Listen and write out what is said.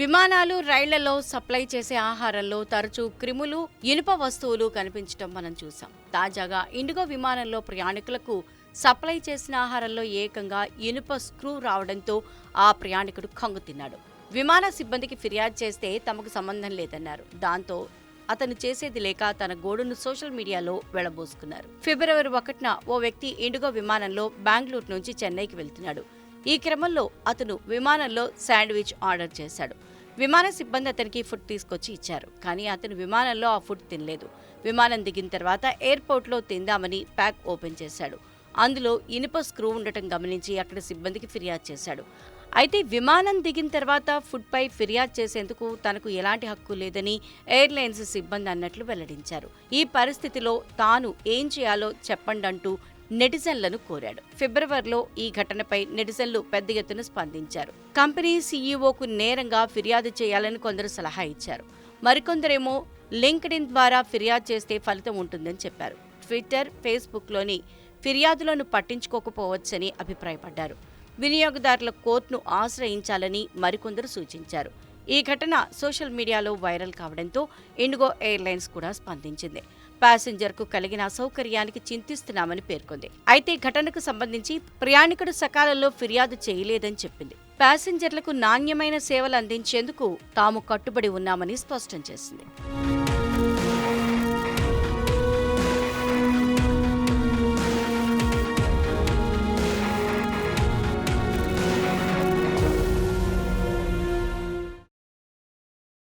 విమానాలు రైళ్ళలో సప్లై చేసే ఆహారంలో తరచూ క్రిములు ఇనుప వస్తువులు కనిపించడం మనం చూసాం తాజాగా ఇండిగో విమానంలో ప్రయాణికులకు సప్లై చేసిన ఆహారంలో ఏకంగా ఇనుప స్క్రూ రావడంతో ఆ ప్రయాణికుడు కంగుతిన్నాడు విమాన సిబ్బందికి ఫిర్యాదు చేస్తే తమకు సంబంధం లేదన్నారు. దాంతో అతను చేసేది లేక తన గోడును సోషల్ మీడియాలో వెళ్ళబోసుకున్నారు. ఫిబ్రవరి ఒకటిన ఓ వ్యక్తి ఇండిగో విమానంలో బెంగళూరు నుంచి చెన్నైకి వెళ్తున్నాడు. ఈ క్రమంలో అతను విమానంలో శాండ్విచ్ ఆర్డర్ చేశాడు. విమాన సిబ్బంది అతనికి ఫుడ్ తీసుకొచ్చి ఇచ్చారు. కానీ అతను విమానంలో ఆ ఫుడ్ తినలేదు. విమానం దిగిన తర్వాత ఎయిర్పోర్ట్లో తిందామని ప్యాక్ ఓపెన్ చేశాడు. అందులో ఇనుప స్క్రూ ఉండటం గమనించి అక్కడ సిబ్బందికి ఫిర్యాదు చేశాడు. అయితే విమానం దిగిన తర్వాత ఫుడ్పై ఫిర్యాదు చేసేందుకు తనకు ఎలాంటి హక్కు లేదని ఎయిర్లైన్స్ సిబ్బంది అన్నట్లు వెల్లడించారు. ఈ పరిస్థితిలో తాను ఏం చేయాలో చెప్పండి అంటూ నెటిజన్లను కోరాడు. ఫిబ్రవరిలో ఈ ఘటనపై నెటిజన్లు పెద్ద ఎత్తున స్పందించారు. కంపెనీ సీఈఓకు నేరంగా ఫిర్యాదు చేయాలని కొందరు సలహా ఇచ్చారు. మరికొందరేమో లింక్డ్ఇన్ ద్వారా ఫిర్యాదు చేస్తే ఫలితం ఉంటుందని చెప్పారు. ట్విట్టర్ ఫేస్బుక్లోని ఫిర్యాదులను పట్టించుకోకపోవచ్చని అభిప్రాయపడ్డారు. వినియోగదారుల కోర్టును ఆశ్రయించాలని మరికొందరు సూచించారు. ఈ ఘటన సోషల్ మీడియాలో వైరల్ కావడంతో ఇండిగో ఎయిర్లైన్స్ కూడా స్పందించింది. ప్యాసింజర్కు కలిగిన అసౌకర్యానికి చింతిస్తున్నామని పేర్కొంది. అయితే ఘటనకు సంబంధించి ప్రయాణికుడు సకాలంలో ఫిర్యాదు చేయలేదని చెప్పింది. ప్యాసింజర్లకు నాణ్యమైన సేవలు అందించేందుకు తాము కట్టుబడి ఉన్నామని స్పష్టం చేసింది.